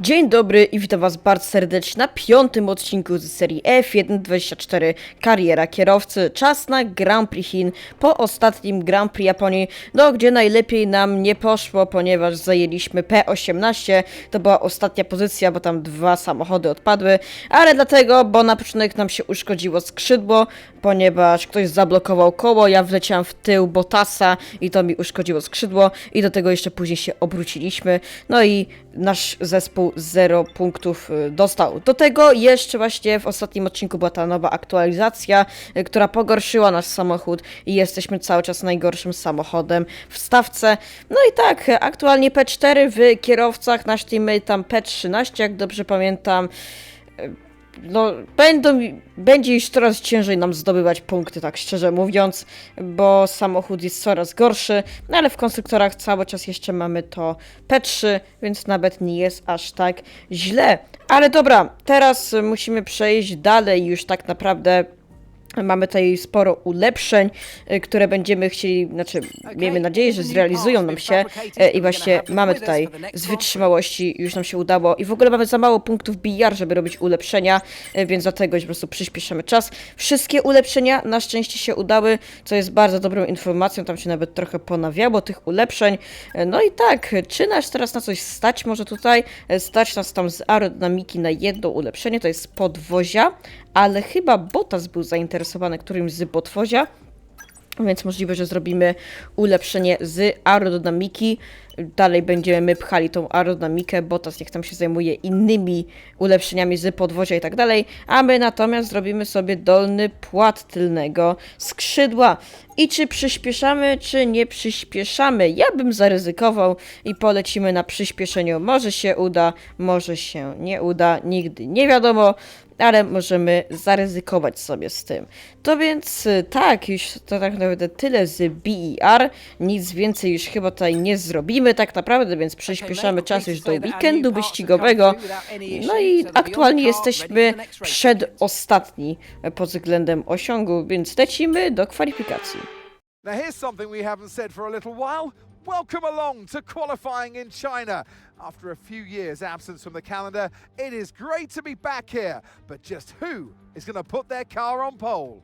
Dzień dobry i witam was bardzo serdecznie na piątym odcinku z serii F124 Kariera Kierowcy. Czas na Grand Prix Chin po ostatnim Grand Prix Japonii, no gdzie najlepiej nam nie poszło, ponieważ zajęliśmy P18. To była ostatnia pozycja, bo tam dwa samochody odpadły, ale dlatego, bo na początek nam się uszkodziło skrzydło, ponieważ ktoś zablokował koło, ja wleciałam w tył Botasa i to mi uszkodziło skrzydło i do tego jeszcze później się obróciliśmy, no i nasz zespół 0 punktów y, dostał. Do tego jeszcze właśnie w ostatnim odcinku była ta nowa aktualizacja, y, która pogorszyła nasz samochód i jesteśmy cały czas najgorszym samochodem w stawce. No i tak, aktualnie P4 w kierowcach, nasz tam P13, jak dobrze pamiętam no, będą, będzie już coraz ciężej nam zdobywać punkty, tak szczerze mówiąc, bo samochód jest coraz gorszy, no ale w konstruktorach cały czas jeszcze mamy to P3, więc nawet nie jest aż tak źle. Ale dobra, teraz musimy przejść dalej już tak naprawdę. Mamy tutaj sporo ulepszeń, y, które będziemy chcieli, znaczy miejmy nadzieję, że zrealizują nam się e, i właśnie mamy tutaj z wytrzymałości już nam się udało i w ogóle mamy za mało punktów BR, żeby robić ulepszenia, e, więc dlatego po prostu przyspieszamy czas. Wszystkie ulepszenia na szczęście się udały, co jest bardzo dobrą informacją, tam się nawet trochę ponawiało tych ulepszeń. No i tak, czy nas teraz na coś stać może tutaj? Stać nas tam z aerodynamiki na jedno ulepszenie, to jest podwozia, ale chyba Botas był zainteresowany którymś z podwozia, więc możliwe, że zrobimy ulepszenie z aerodynamiki. Dalej będziemy pchali tą aerodynamikę, Botas niech tam się zajmuje innymi ulepszeniami z podwozia i tak dalej, a my natomiast zrobimy sobie dolny płat tylnego skrzydła. I czy przyspieszamy, czy nie przyspieszamy? Ja bym zaryzykował i polecimy na przyspieszeniu. Może się uda, może się nie uda, nigdy nie wiadomo ale możemy zaryzykować sobie z tym. To więc y, tak, już to tak naprawdę tyle z BER. Nic więcej już chyba tutaj nie zrobimy tak naprawdę, więc przyspieszamy czas już do weekendu wyścigowego. No i aktualnie jesteśmy przedostatni pod względem osiągu, więc lecimy do kwalifikacji. Now, here's something we haven't said for a little while. Welcome along to qualifying in China. After a few years' absence from the calendar, it is great to be back here. But just who is going to put their car on pole?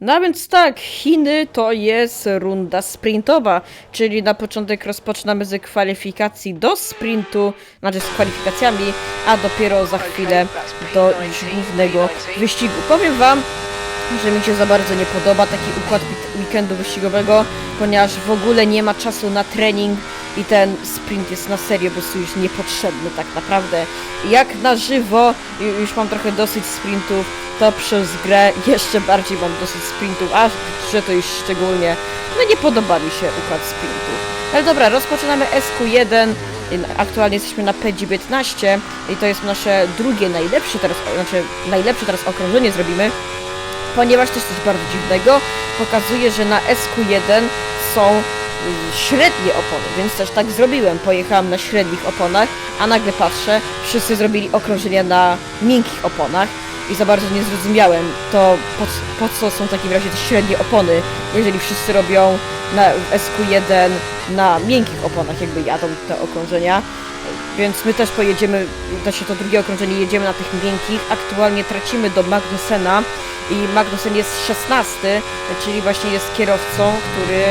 No więc tak, Chiny to jest runda sprintowa, czyli na początek rozpoczynamy z kwalifikacji do sprintu, znaczy z kwalifikacjami, a dopiero za chwilę do już głównego wyścigu. Powiem wam, że mi się za bardzo nie podoba taki układ weekendu wyścigowego, ponieważ w ogóle nie ma czasu na trening i ten sprint jest na serio po prostu już niepotrzebny tak naprawdę. Jak na żywo ju- już mam trochę dosyć sprintów, to przez grę jeszcze bardziej mam dosyć sprintów, a że to już szczególnie, no nie podoba mi się układ sprintów. Ale dobra, rozpoczynamy SQ1. Aktualnie jesteśmy na P19 i to jest nasze drugie najlepsze teraz, znaczy najlepsze teraz okrążenie zrobimy ponieważ jest coś bardzo dziwnego, pokazuje, że na SQ1 są y, średnie opony, więc też tak zrobiłem. Pojechałam na średnich oponach, a nagle patrzę, wszyscy zrobili okrążenia na miękkich oponach i za bardzo nie zrozumiałem to, po, po co są w takim razie te średnie opony, jeżeli wszyscy robią na SQ1 na miękkich oponach, jakby jadą te okrążenia. Więc my też pojedziemy, znaczy to drugie okrążenie jedziemy na tych miękkich. Aktualnie tracimy do Magnusena i Magnusen jest 16, czyli właśnie jest kierowcą, który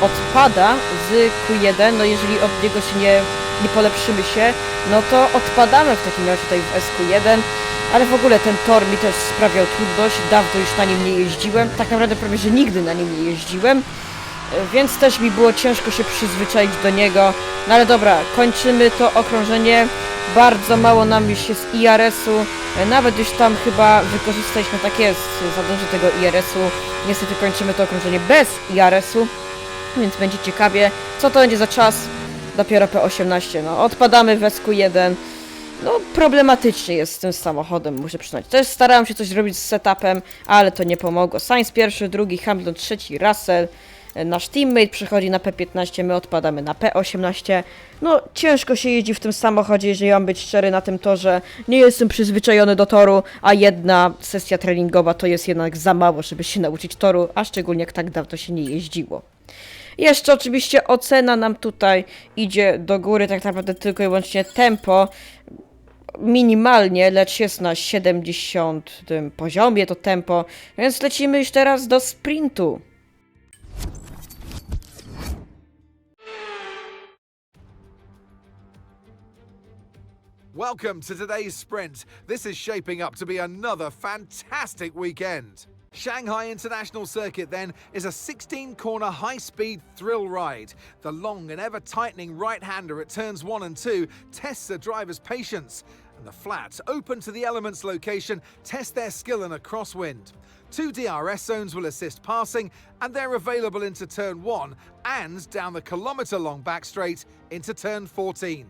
odpada z Q1. No jeżeli od niego się nie, nie polepszymy się, no to odpadamy w takim razie tutaj w SQ1. Ale w ogóle ten tor mi też sprawiał trudność, dawno już na nim nie jeździłem, tak naprawdę prawie, że nigdy na nim nie jeździłem. Więc też mi było ciężko się przyzwyczaić do niego. No ale dobra, kończymy to okrążenie. Bardzo mało nam już jest IRS-u. Nawet już tam chyba wykorzystaliśmy, tak jest, za dużo tego IRS-u. Niestety kończymy to okrążenie bez IRS-u. Więc będzie ciekawie. Co to będzie za czas? Dopiero P18. No, odpadamy w SQ1. No, problematycznie jest z tym samochodem, muszę przyznać. Też starałem się coś zrobić z setupem, ale to nie pomogło. Sainz pierwszy, drugi, Hamilton trzeci, Russell. Nasz teammate przechodzi na P15, my odpadamy na P18. No, ciężko się jeździ w tym samochodzie, jeżeli mam być szczery na tym torze. Nie jestem przyzwyczajony do toru, a jedna sesja treningowa to jest jednak za mało, żeby się nauczyć toru, a szczególnie jak tak dawno się nie jeździło. Jeszcze oczywiście ocena nam tutaj idzie do góry, tak naprawdę tylko i wyłącznie tempo. minimalnie, lecz jest na 70 poziomie to tempo, więc lecimy już teraz do sprintu. Welcome to today's sprint. This is shaping up to be another fantastic weekend. Shanghai International Circuit, then, is a 16 corner high speed thrill ride. The long and ever tightening right hander at turns 1 and 2 tests a driver's patience. And the flat, open to the elements location, test their skill in a crosswind. Two DRS zones will assist passing, and they're available into turn 1 and down the kilometre long back straight into turn 14.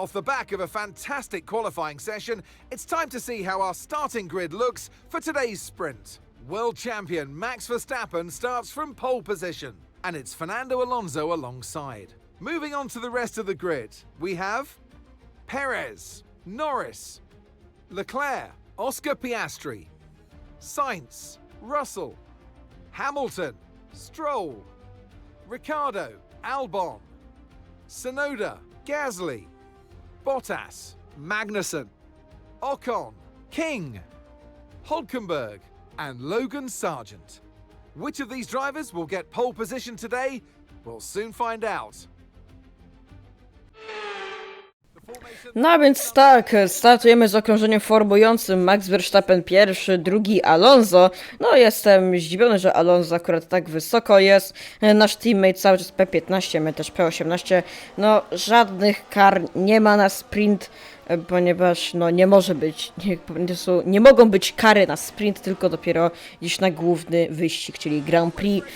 Off the back of a fantastic qualifying session, it's time to see how our starting grid looks for today's sprint. World champion Max Verstappen starts from pole position, and it's Fernando Alonso alongside. Moving on to the rest of the grid, we have Perez, Norris, Leclerc, Oscar Piastri, Sainz, Russell, Hamilton, Stroll, Ricardo, Albon, Sonoda, Gasly, Bottas, Magnussen, Ocon, King, Hulkenberg, and Logan Sargent. Which of these drivers will get pole position today? We'll soon find out. No więc tak, startujemy z okrążeniem formującym Max Verstappen pierwszy, drugi Alonso. No jestem zdziwiony, że Alonso akurat tak wysoko jest. Nasz teammate cały czas P15, my też P18. No żadnych kar nie ma na sprint, ponieważ no nie może być, nie, nie mogą być kary na sprint, tylko dopiero gdzieś na główny wyścig, czyli Grand Prix.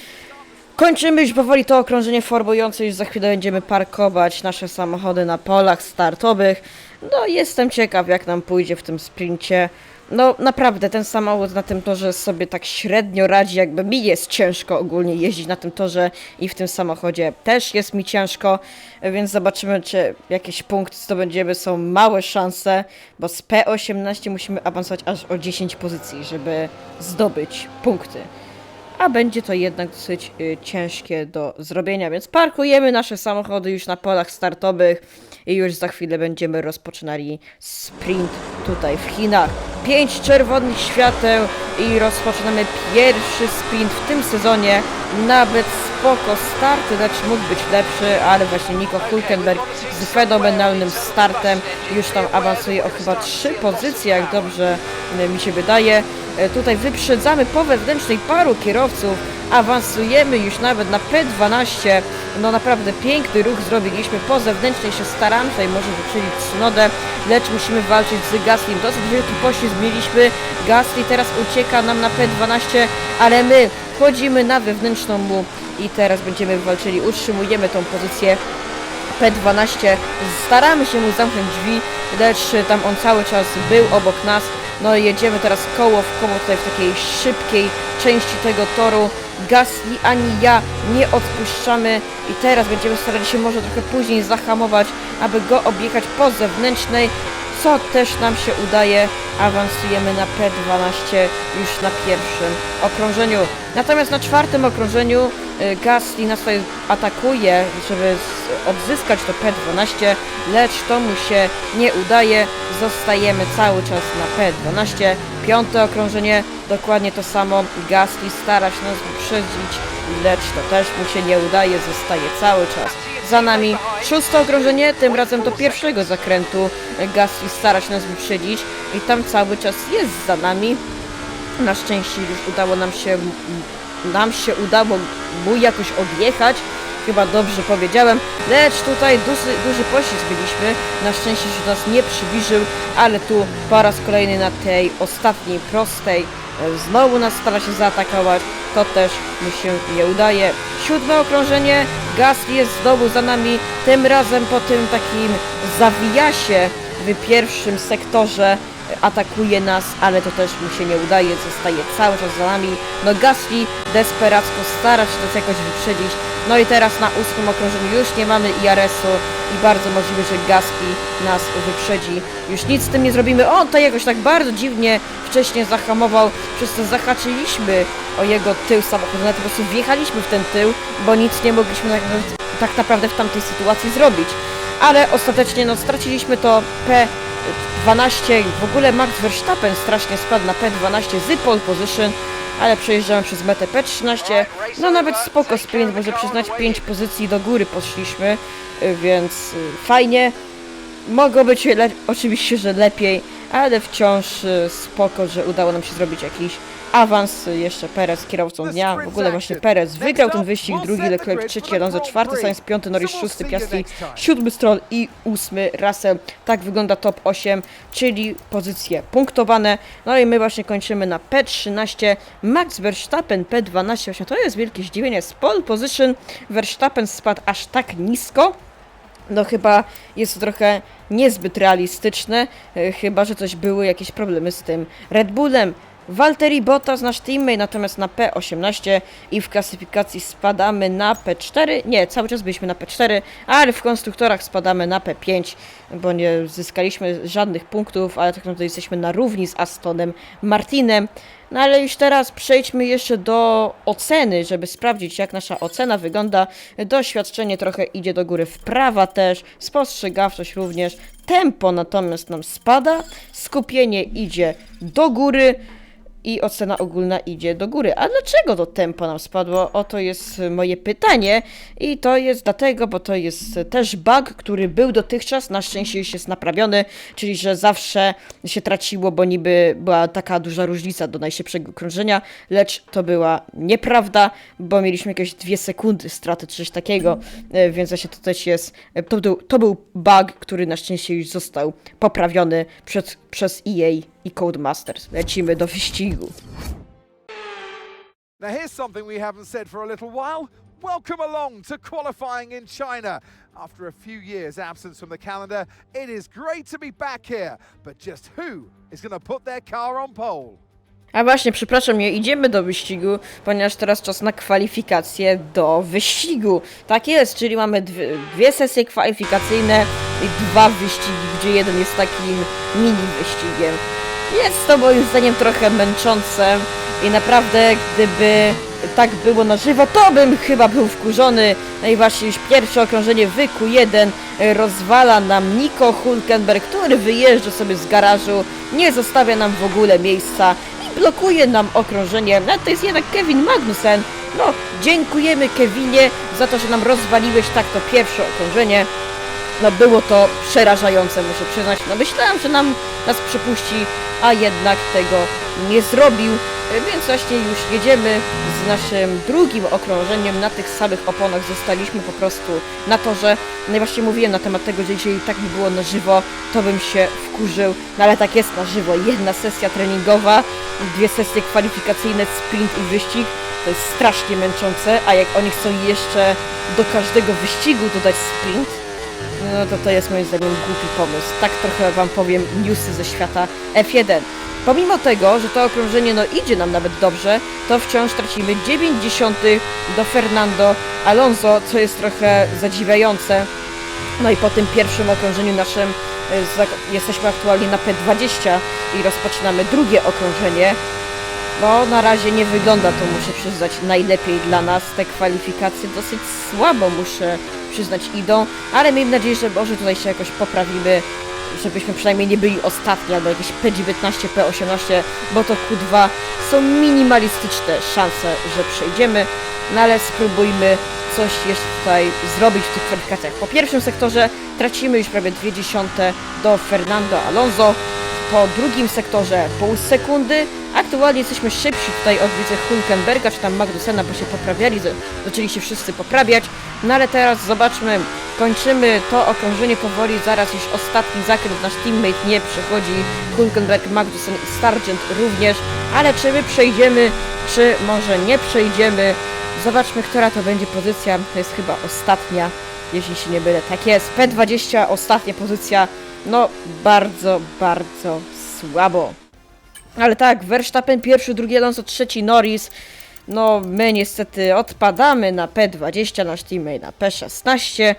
Kończymy już powoli to okrążenie formujące, już za chwilę będziemy parkować nasze samochody na polach startowych. No jestem ciekaw jak nam pójdzie w tym sprincie. No naprawdę ten samochód na tym torze sobie tak średnio radzi, jakby mi jest ciężko ogólnie jeździć na tym torze i w tym samochodzie też jest mi ciężko, więc zobaczymy czy jakieś punkty zdobędziemy, są małe szanse, bo z P18 musimy awansować aż o 10 pozycji, żeby zdobyć punkty a będzie to jednak dosyć y, ciężkie do zrobienia, więc parkujemy nasze samochody już na polach startowych i już za chwilę będziemy rozpoczynali sprint tutaj w Chinach. Pięć czerwonych świateł i rozpoczynamy pierwszy sprint w tym sezonie. Nawet spoko start, lecz mógł być lepszy, ale właśnie Nico Hulkenberg z fenomenalnym startem już tam awansuje o chyba trzy pozycje, jak dobrze y, mi się wydaje. E, Tutaj wyprzedzamy po wewnętrznej paru kierowców, awansujemy już nawet na P12. No naprawdę piękny ruch zrobiliśmy, po zewnętrznej się staramy, tutaj może wyprzedzić Tsunodę, lecz musimy walczyć z Gaslym. Dosyć wielki poślizg mieliśmy, Gasly teraz ucieka nam na P12, ale my wchodzimy na wewnętrzną mu i teraz będziemy walczyli, utrzymujemy tą pozycję P12. Staramy się mu zamknąć drzwi, lecz tam on cały czas był obok nas. No i jedziemy teraz koło w koło tutaj w takiej szybkiej części tego toru. Gasly ani ja nie odpuszczamy i teraz będziemy starali się może trochę później zahamować, aby go objechać po zewnętrznej, co też nam się udaje. Awansujemy na P12 już na pierwszym okrążeniu. Natomiast na czwartym okrążeniu y, Gasly nas tutaj atakuje, żeby odzyskać to P12, lecz to mu się nie udaje. Zostajemy cały czas na P12. Piąte okrążenie, dokładnie to samo. Gasly stara się nas wyprzedzić, lecz to też mu się nie udaje, zostaje cały czas za nami. Szóste okrążenie, tym razem do pierwszego zakrętu. Gasly stara się nas wyprzedzić i tam cały czas jest za nami. Na szczęście już udało nam się, nam się udało mu jakoś odjechać. Chyba dobrze powiedziałem, lecz tutaj duży, duży poślizg byliśmy. Na szczęście się do nas nie przybliżył, ale tu po raz kolejny na tej ostatniej prostej znowu nas stara się zaatakować. To też mu się nie udaje. Siódme okrążenie, Gasly jest znowu za nami, tym razem po tym takim zawijasie w pierwszym sektorze atakuje nas, ale to też mu się nie udaje, zostaje cały czas za nami. No Gasly desperacko stara się nas jakoś wyprzedzić. No i teraz na ósmym okrążeniu już nie mamy IRS-u i bardzo możliwe, że Gasly nas wyprzedzi. Już nic z tym nie zrobimy. On to jakoś tak bardzo dziwnie wcześniej zahamował, przez co zahaczyliśmy o jego tył samochodu. Po prostu wjechaliśmy w ten tył, bo nic nie mogliśmy tak, tak naprawdę w tamtej sytuacji zrobić ale ostatecznie no straciliśmy to P12 i w ogóle Max Verstappen strasznie spadł na P12 z pole position, ale przejeżdżamy przez metę P13, no nawet spoko sprint, może przyznać 5 pozycji do góry poszliśmy, y, więc y, fajnie. Mogło być oczywiście, że lepiej, ale wciąż y, spoko, że udało nam się zrobić jakiś awans. Jeszcze Perez kierowcą dnia. W ogóle właśnie Perez wygrał ten wyścig, drugi Leclerc trzeci, Alonso czwarty, Sainz piąty, Norris szósty, Piastri siódmy Stroll i ósmy Russell. Tak wygląda top 8, czyli pozycje punktowane. No i my właśnie kończymy na P13. Max Verstappen P12. Właśnie to jest wielkie zdziwienie. Z pole position Verstappen spadł aż tak nisko. No chyba jest to trochę niezbyt realistyczne, e, chyba że coś były jakieś problemy z tym Red Bullem. Valtteri Bottas, nasz teammate, natomiast na P18 i w klasyfikacji spadamy na P4. Nie, cały czas byliśmy na P4, ale w konstruktorach spadamy na P5, bo nie zyskaliśmy żadnych punktów, ale tak naprawdę jesteśmy na równi z Astonem Martinem. No ale już teraz przejdźmy jeszcze do oceny, żeby sprawdzić jak nasza ocena wygląda. Doświadczenie trochę idzie do góry, wprawa też, spostrzegawczość również. Tempo natomiast nam spada, skupienie idzie do góry i ocena ogólna idzie do góry. A dlaczego to tempo nam spadło? Oto jest moje pytanie i to jest dlatego, bo to jest też bug, który był dotychczas, na szczęście już jest naprawiony, czyli że zawsze się traciło, bo niby była taka duża różnica do najszybszego krążenia, lecz to była nieprawda, bo mieliśmy jakieś dwie sekundy straty czy coś takiego, e, więc właśnie to też jest, e, to był, to był bug, który na szczęście już został poprawiony przed, przez EA i Codemasters. Lecimy do wyścigu. Now, here's something we haven't said for a little while. Welcome along to qualifying in China. After a few years' absence from the calendar, it is great to be back here. But just who is going to put their car on pole? A właśnie, przepraszam, nie idziemy do wyścigu, ponieważ teraz czas na kwalifikacje do wyścigu. Tak jest, czyli mamy dwie, dwie sesje kwalifikacyjne i dwa wyścigi, gdzie jeden jest takim mini wyścigiem. Jest to moim zdaniem trochę męczące i naprawdę gdyby tak było na żywo, to bym chyba był wkurzony. No i właśnie już pierwsze okrążenie w Q1 rozwala nam Nico Hulkenberg, który wyjeżdża sobie z garażu, nie zostawia nam w ogóle miejsca i blokuje nam okrążenie. No to jest jednak Kevin Magnussen. No, dziękujemy Kevinie za to, że nam rozwaliłeś tak to pierwsze okrążenie. No było to przerażające, muszę przyznać. No myślałem, że nam nas przepuści, a jednak tego nie zrobił. Więc właśnie już jedziemy z naszym drugim okrążeniem na tych samych oponach. Zostaliśmy po prostu na torze. No i właśnie mówiłem na temat tego, że jeżeli tak by było na żywo, to bym się wkurzył. No ale tak jest na żywo. Jedna sesja treningowa, dwie sesje kwalifikacyjne, sprint i wyścig. To jest strasznie męczące, a jak oni chcą jeszcze do każdego wyścigu dodać sprint, no to to jest moim zdaniem głupi pomysł. Tak trochę wam powiem newsy ze świata F1. Pomimo tego, że to okrążenie no idzie nam nawet dobrze, to wciąż tracimy 90 do Fernando Alonso, co jest trochę zadziwiające. No i po tym pierwszym okrążeniu naszym zak- jesteśmy aktualnie na P20 i rozpoczynamy drugie okrążenie. No, na razie nie wygląda to, muszę przyznać, najlepiej dla nas. Te kwalifikacje dosyć słabo, muszę przyznać, idą, ale miejmy nadzieję, że może tutaj się jakoś poprawimy, żebyśmy przynajmniej nie byli ostatni, albo jakieś P19, P18, bo to Q2 są minimalistyczne szanse, że przejdziemy, no ale spróbujmy coś jeszcze tutaj zrobić w tych kwalifikacjach. Po pierwszym sektorze tracimy już prawie 2 dziesiąte do Fernando Alonso, po drugim sektorze pół sekundy. Aktualnie jesteśmy szybsi tutaj od widzę Hulkenberga czy tam Magnusena, bo się poprawiali, zaczęli się wszyscy poprawiać. No ale teraz zobaczmy, kończymy to okrążenie powoli, zaraz już ostatni zakręt, nasz teammate nie przechodzi, Hulkenberg, Magnussen i Sargent również, ale czy my przejdziemy, czy może nie przejdziemy? Zobaczmy, która to będzie pozycja, to jest chyba ostatnia, jeśli się nie mylę. Tak jest, P20, ostatnia pozycja, no bardzo, bardzo słabo. Ale tak, Verstappen pierwszy, drugi Alonso, trzeci Norris. No, my niestety odpadamy na P20, nasz teammate na P16.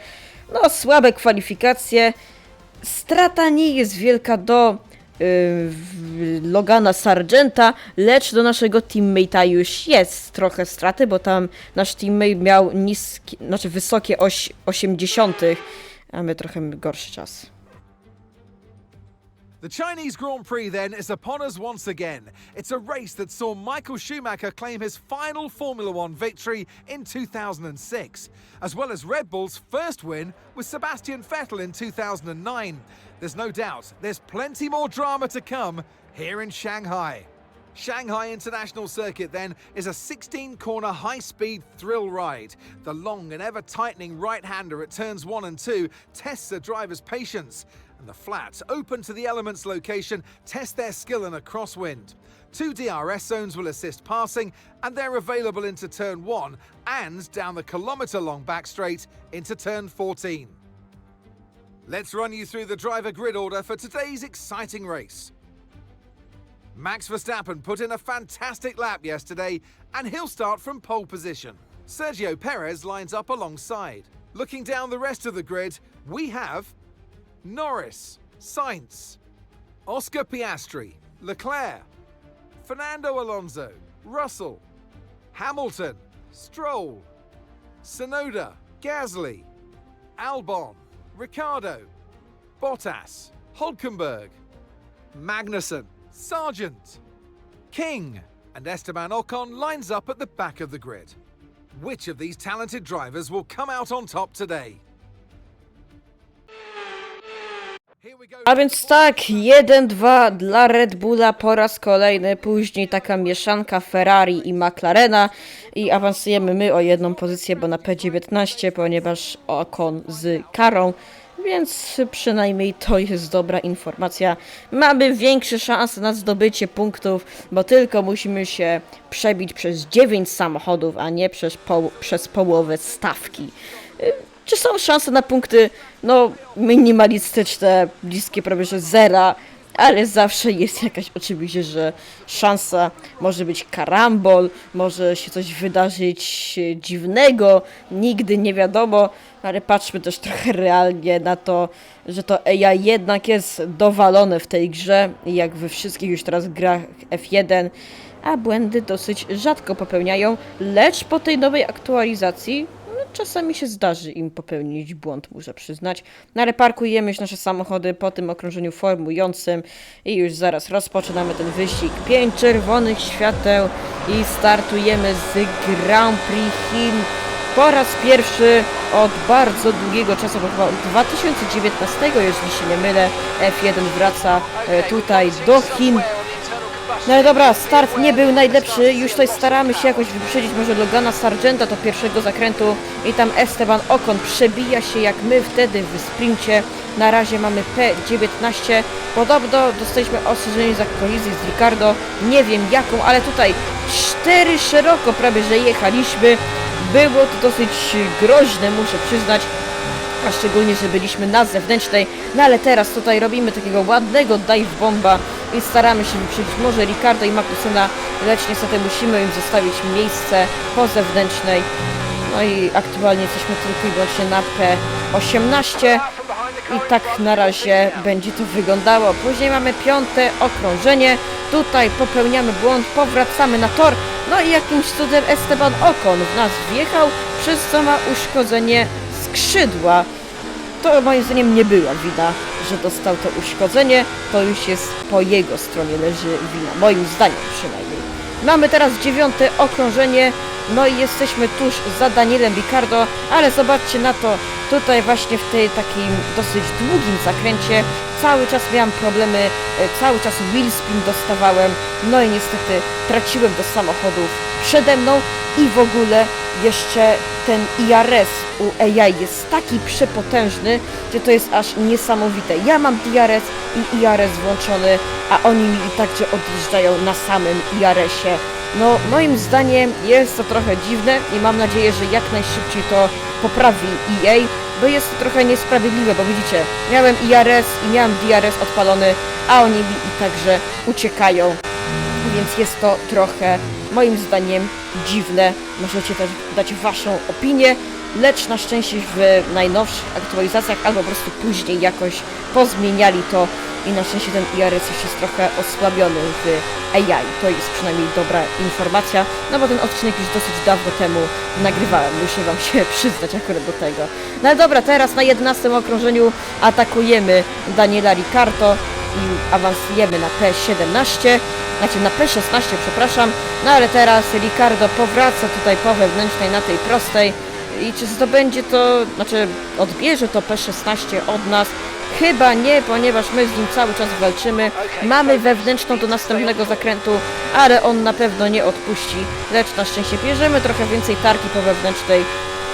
No, słabe kwalifikacje. Strata nie jest wielka do yy, Logana Sargenta, lecz do naszego teammate'a już jest trochę straty, bo tam nasz teammate miał niskie, znaczy wysokie oś, 80, a my trochę gorszy czas. The Chinese Grand Prix then is upon us once again. It's a race that saw Michael Schumacher claim his final Formula One victory in 2006, as well as Red Bull's first win with Sebastian Vettel in 2009. There's no doubt there's plenty more drama to come here in Shanghai. Shanghai International Circuit then is a 16 corner high speed thrill ride. The long and ever tightening right hander at turns 1 and 2 tests a driver's patience, and the flat, open to the elements location, test their skill in a crosswind. Two DRS zones will assist passing, and they're available into turn 1 and down the kilometre long back straight into turn 14. Let's run you through the driver grid order for today's exciting race. Max Verstappen put in a fantastic lap yesterday, and he'll start from pole position. Sergio Perez lines up alongside. Looking down the rest of the grid, we have Norris, Sainz, Oscar Piastri, Leclerc, Fernando Alonso, Russell, Hamilton, Stroll, Sonoda, Gasly, Albon, Ricardo, Bottas, Hulkenberg, Magnussen, Sargent, King, and Esteban Ocon lines up at the back of the grid. Which of these talented drivers will come out on top today? A więc tak, 1-2 dla Red Bulla po raz kolejny, później taka mieszanka Ferrari i McLarena i awansujemy my o jedną pozycję, bo na P19, ponieważ Ocon z karą, więc przynajmniej to jest dobra informacja. Mamy większe szanse na zdobycie punktów, bo tylko musimy się przebić przez 9 samochodów, a nie przez, poł- przez połowę stawki. Czy są szanse na punkty, no, minimalistyczne, bliskie prawie że zera, ale zawsze jest jakaś oczywiście, że szansa może być karambol, może się coś wydarzyć dziwnego, nigdy nie wiadomo, ale patrzmy też trochę realnie na to, że to AI jednak jest dowalone w tej grze, jak we wszystkich już teraz grach F1, a błędy dosyć rzadko popełniają, lecz po tej nowej aktualizacji czasami się zdarzy im popełnić błąd, muszę przyznać. No ale parkujemy już nasze samochody po tym okrążeniu formującym i już zaraz rozpoczynamy ten wyścig. Pięć czerwonych świateł i startujemy z Grand Prix Chin. Po raz pierwszy od bardzo długiego czasu, bo chyba od 2019, jeśli się nie mylę, F1 wraca e, tutaj do Chin. No dobra, start nie był najlepszy, już tutaj staramy się jakoś wyprzedzić może Logana Sargenta do pierwszego zakrętu i tam Esteban Ocon przebija się jak my wtedy w sprincie. Na razie mamy P19, podobno dostaliśmy ostrzeżenie za kolizję z Ricardo, nie wiem jaką, ale tutaj cztery szeroko prawie że jechaliśmy. Było to dosyć groźne, muszę przyznać a szczególnie, że byliśmy na zewnętrznej, no ale teraz tutaj robimy takiego ładnego dive bomba i staramy się wyprzedzić może Ricardo i Magnusena, lecz niestety musimy im zostawić miejsce po zewnętrznej. No i aktualnie jesteśmy tylko i wyłącznie na P18 i tak na razie będzie to wyglądało. Później mamy piąte okrążenie, tutaj popełniamy błąd, powracamy na tor, no i jakimś cudem Esteban Ocon w nas wjechał, przez co ma uszkodzenie skrzydła. To moim zdaniem nie była wina, że dostał to uszkodzenie, to już jest po jego stronie leży wina, moim zdaniem przynajmniej. Mamy teraz dziewiąte okrążenie, no i jesteśmy tuż za Danielem Ricardo, ale zobaczcie na to, tutaj właśnie w tej takim dosyć długim zakręcie. Cały czas miałam problemy, e, cały czas wheel spin dostawałem, no i niestety traciłem do samochodów przede mną i w ogóle jeszcze ten IRS u AI jest taki przepotężny, że to jest aż niesamowite. Ja mam DRS i IRS włączony, a oni mi i tak, że odjeżdżają na samym IRS-ie. No, moim zdaniem jest to trochę dziwne i mam nadzieję, że jak najszybciej to poprawi EA, bo jest to trochę niesprawiedliwe, bo widzicie, miałem IRS i miałem DRS odpalony, a oni mi i także uciekają więc jest to trochę moim zdaniem dziwne. Możecie też dać waszą opinię. lecz na szczęście w najnowszych aktualizacjach albo po prostu później jakoś pozmieniali to i na szczęście ten IRS jest trochę osłabiony w AI. To jest przynajmniej dobra informacja, no bo ten odcinek już dosyć dawno temu nagrywałem, muszę wam się przyznać akurat do tego. No ale dobra, teraz na 11 okrążeniu atakujemy Daniela Ricardo i awansujemy na P17, znaczy na P16, przepraszam, no ale teraz Ricardo powraca tutaj po wewnętrznej na tej prostej i czy zdobędzie to, znaczy odbierze to P16 od nas? Chyba nie, ponieważ my z nim cały czas walczymy. Mamy wewnętrzną do następnego zakrętu, ale on na pewno nie odpuści. Lecz na szczęście bierzemy trochę więcej tarki po wewnętrznej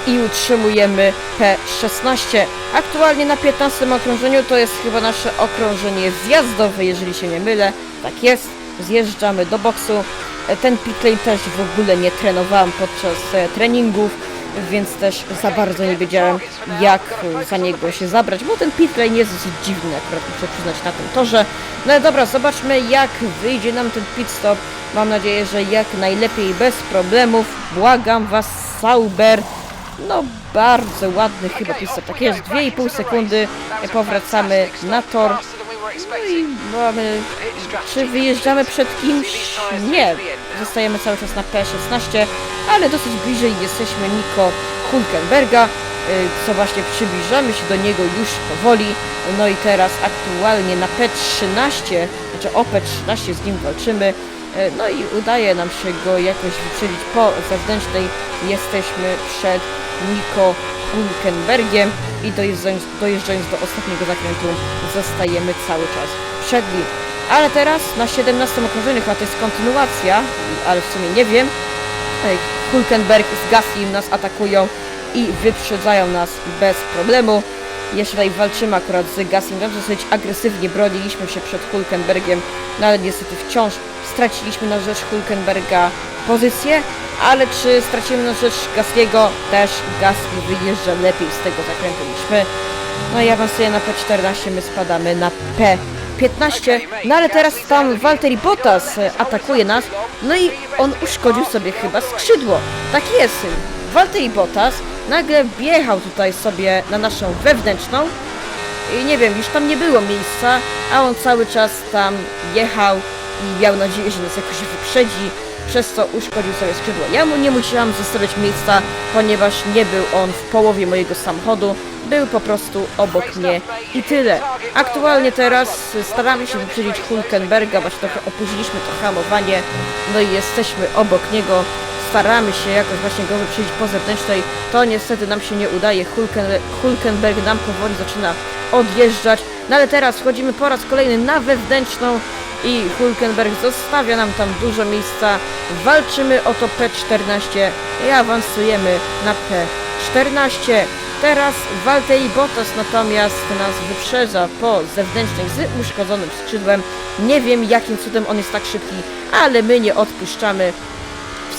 i utrzymujemy P16. Aktualnie na 15 okrążeniu to jest chyba nasze okrążenie zjazdowe, jeżeli się nie mylę. Tak jest, zjeżdżamy do boksu. Ten pitlane też w ogóle nie trenowałam podczas e, treningów, więc też za bardzo nie wiedziałem jak e, za niego się zabrać, bo ten pitlane jest dziwny akurat muszę przyznać na tym torze. No dobra, zobaczmy jak wyjdzie nam ten pit stop. Mam nadzieję, że jak najlepiej bez problemów. Błagam was, Sauber. No bardzo ładny chyba stop. Tak jest, 2,5 sekundy. Powracamy na tor. No i mamy... Czy wyjeżdżamy przed kimś? Nie. Zostajemy cały czas na P16, ale dosyć bliżej jesteśmy Niko Hulkenberga, y, co właśnie przybliżamy się do niego już powoli. No i teraz aktualnie na P13, znaczy o P13 z nim walczymy. Y, No i udaje nam się go jakoś wyprzedzić po zewnętrznej. Jesteśmy przed Niko Hulkenbergiem i dojeżdżając, dojeżdżając do ostatniego zakrętu zostajemy cały czas przed nim. Ale teraz na 17 okrążeniu, a to jest kontynuacja, ale w sumie nie wiem, Hulkenberg z Gaslim nas atakują i wyprzedzają nas bez problemu. Jeszcze tutaj walczymy akurat z Gaslim, dosyć agresywnie broniliśmy się przed Hulkenbergiem, no ale niestety wciąż straciliśmy na rzecz Hulkenberga pozycję, ale czy stracimy na rzecz Gasliego? Też Gasly wyjeżdża lepiej z tego zakrętu niż my. No i awansuje na P14, my spadamy na P15. No ale teraz tam Valtteri Bottas atakuje nas. No i on uszkodził sobie chyba skrzydło. Tak jest. Valtteri Bottas nagle wjechał tutaj sobie na naszą wewnętrzną. I nie wiem, już tam nie było miejsca, a on cały czas tam jechał i miał nadzieję, że nas jakoś wyprzedzi, przez co uszkodził sobie skrzydło. Ja mu nie musiałam zostawiać miejsca, ponieważ nie był on w połowie mojego samochodu, był po prostu obok mnie i tyle. Aktualnie teraz staramy się wyprzedzić Hulkenberga, właśnie trochę opóźniliśmy to hamowanie, no i jesteśmy obok niego. Staramy się jakoś właśnie go wyprzedzić po zewnętrznej, to niestety nam się nie udaje. Hulken, Hulkenberg nam powoli zaczyna odjeżdżać, no ale teraz wchodzimy po raz kolejny na wewnętrzną i Hulkenberg zostawia nam tam dużo miejsca. Walczymy o to P14 i awansujemy na P14. Teraz Valtteri Bottas natomiast nas wyprzedza po zewnętrznej z uszkodzonym skrzydłem. Nie wiem jakim cudem on jest tak szybki, ale my nie odpuszczamy.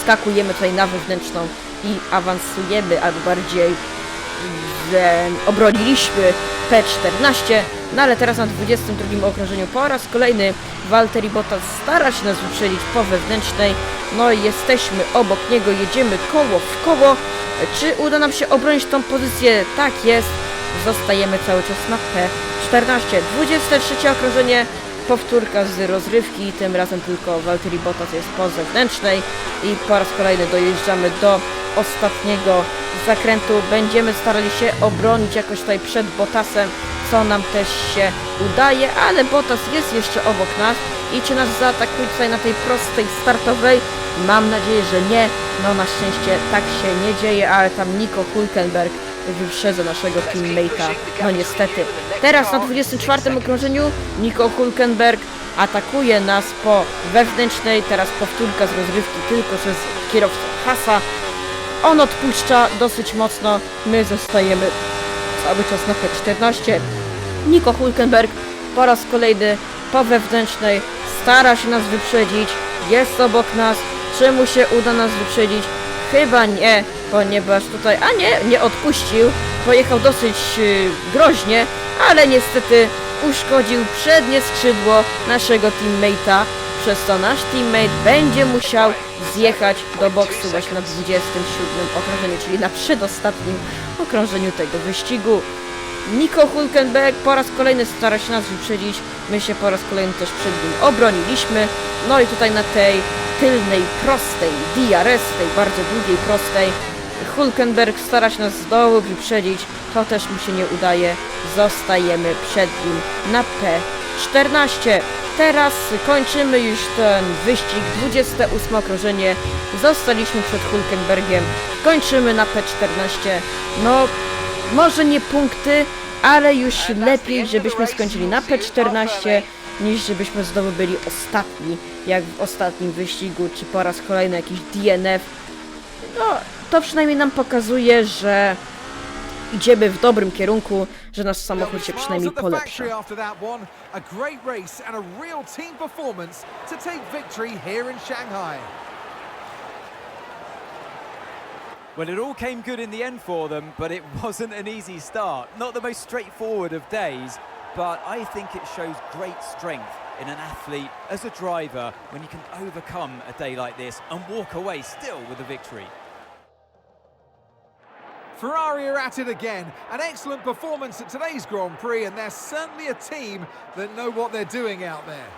Wskakujemy tutaj na wewnętrzną i awansujemy, albo bardziej że obroniliśmy P14, no ale teraz na 22 okrążeniu po raz kolejny Valtteri Bottas stara się nas wyprzedzić po wewnętrznej, no i jesteśmy obok niego, jedziemy koło w koło. Czy uda nam się obronić tą pozycję? Tak jest, zostajemy cały czas na P14. 23 okrążenie, powtórka z rozrywki, tym razem tylko Valtteri Bottas jest po zewnętrznej i po raz kolejny dojeżdżamy do ostatniego zakrętu. Będziemy starali się obronić jakoś tutaj przed Bottasem, co nam też się udaje, ale Bottas jest jeszcze obok nas i czy nas zaatakuje tutaj na tej prostej startowej? Mam nadzieję, że nie. No na szczęście tak się nie dzieje, ale tam Nico Hulkenberg wyprzedza naszego teammate'a. No niestety. Teraz na 24 okrążeniu Nico Hulkenberg atakuje nas po wewnętrznej, teraz powtórka z rozrywki tylko przez kierowcę Hasa. On odpuszcza dosyć mocno, my zostajemy cały czas na P14. Nico Hulkenberg po raz kolejny po wewnętrznej stara się nas wyprzedzić, jest obok nas, czy mu się uda nas wyprzedzić? Chyba nie, ponieważ tutaj, a nie, nie odpuścił, pojechał dosyć yy, groźnie, ale niestety uszkodził przednie skrzydło naszego teammate'a, przez co nasz teammate będzie musiał zjechać do boksu właśnie na 27 okrążeniu, czyli na przedostatnim okrążeniu tego wyścigu. Nico Hulkenberg po raz kolejny stara się nas wyprzedzić, my się po raz kolejny też przed nim obroniliśmy. No i tutaj na tej tylnej, prostej DRS, tej bardzo długiej, prostej, Hulkenberg stara się nas z dołu wyprzedzić, to też mu się nie udaje, zostajemy przed nim na P14. Teraz kończymy już ten wyścig, 28 okrążenie, zostaliśmy przed Hulkenbergiem, kończymy na P14, no może nie punkty, ale już lepiej, żebyśmy skończyli na P14, niż żebyśmy znowu byli ostatni, jak w ostatnim wyścigu, czy po raz kolejny jakiś DNF. No, to przynajmniej nam pokazuje, że idziemy w dobrym kierunku, że nasz samochód się przynajmniej polepsza. Well, it all came good in the end for them, but it wasn't an easy start. Not the most straightforward of days, but I think it shows great strength in an athlete as a driver when you can overcome a day like this and walk away still with a victory. Ferrari are at it again. An excellent performance at today's Grand Prix, and they're certainly a team that know what they're doing out there.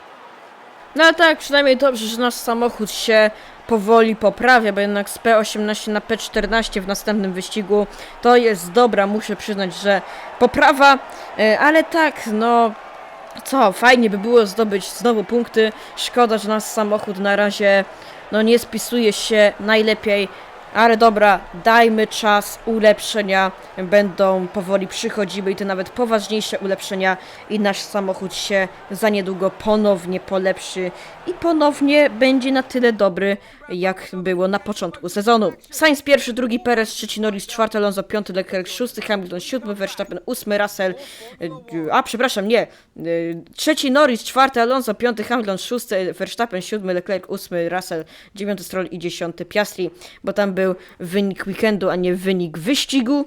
No tak, przynajmniej dobrze, że nasz samochód się powoli poprawia, bo jednak z P18 na P14 w następnym wyścigu to jest dobra, muszę przyznać, że poprawa, e, ale tak, no co, fajnie by było zdobyć znowu punkty. Szkoda, że nasz samochód na razie no nie spisuje się najlepiej, ale dobra, dajmy czas, ulepszenia będą powoli przychodziły i to nawet poważniejsze ulepszenia i nasz samochód się za niedługo ponownie polepszy i ponownie będzie na tyle dobry, jak było na początku sezonu. Sainz pierwszy, drugi Perez, trzeci Norris, czwarty Alonso, piąty Leclerc, szósty Hamilton, siódmy Verstappen, ósmy Russell, y, a przepraszam, nie, y, trzeci Norris, czwarty Alonso, piąty Hamilton, szósty Verstappen, siódmy Leclerc, ósmy Russell, dziewiąty Stroll i dziesiąty Piastri, bo tam był wynik weekendu, a nie wynik wyścigu.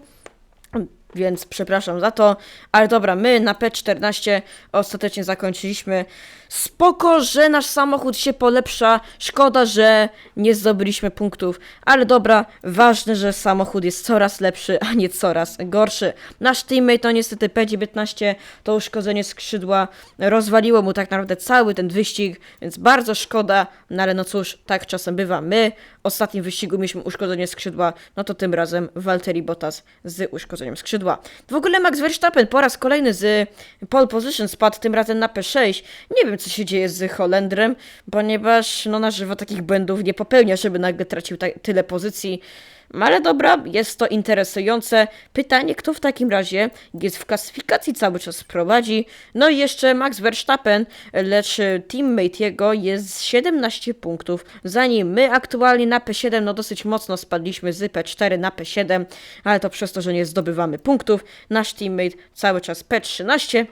Więc przepraszam za to, ale dobra, my na P14 ostatecznie zakończyliśmy. Spoko, że nasz samochód się polepsza. Szkoda, że nie zdobyliśmy punktów, ale dobra, ważne, że samochód jest coraz lepszy, a nie coraz gorszy. Nasz teammate to niestety P19, to uszkodzenie skrzydła rozwaliło mu tak naprawdę cały ten wyścig, więc bardzo szkoda, no ale no cóż, tak czasem bywa. My w ostatnim wyścigu mieliśmy uszkodzenie skrzydła, no to tym razem Valtteri Bottas z uszkodzeniem skrzydła. W ogóle Max Verstappen po raz kolejny z pole position spadł tym razem na P6. Nie wiem, co się dzieje z Holendrem, ponieważ no na żywo takich błędów nie popełnia, żeby nagle tracił tyle pozycji. Ale dobra, jest to interesujące. Pytanie, kto w takim razie jest w klasyfikacji cały czas prowadzi. No i jeszcze Max Verstappen, lecz teammate jego jest 17 punktów. Zanim my aktualnie na P7, no dosyć mocno spadliśmy z P4 na P7, ale to przez to, że nie zdobywamy punktów. Nasz teammate cały czas P13.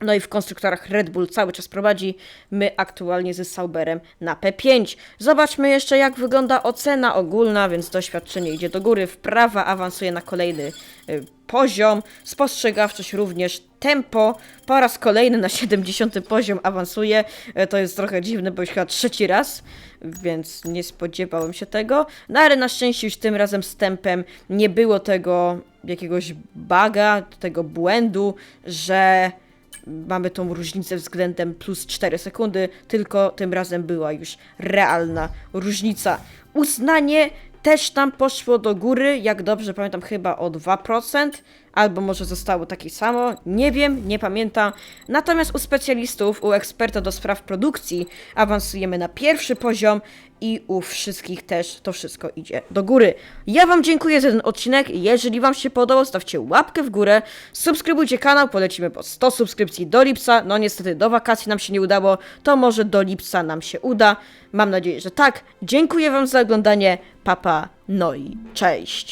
No i w konstruktorach Red Bull cały czas prowadzi. My aktualnie ze Sauberem na P5. Zobaczmy jeszcze, jak wygląda ocena ogólna, więc doświadczenie idzie do góry. Wprawa awansuje na kolejny y, poziom. Spostrzegawczość również. Tempo po raz kolejny na 70 poziom awansuje. E, To jest trochę dziwne, bo już chyba trzeci raz, więc nie spodziewałem się tego. No ale na szczęście już tym razem z tempem nie było tego jakiegoś baga, tego błędu, że mamy tą różnicę względem plus 4 sekundy, tylko tym razem była już realna różnica. Uznanie też tam poszło do góry, jak dobrze pamiętam, chyba o 2%, albo może zostało takie samo, nie wiem, nie pamiętam. Natomiast u specjalistów, u eksperta do spraw produkcji awansujemy na pierwszy poziom i u wszystkich też to wszystko idzie do góry. Ja Wam dziękuję za ten odcinek. Jeżeli Wam się podobał, stawcie łapkę w górę, subskrybujcie kanał, polecimy po 100 subskrypcji do lipca. No niestety do wakacji nam się nie udało, to może do lipca nam się uda. Mam nadzieję, że tak. Dziękuję Wam za oglądanie. Papa, no i cześć.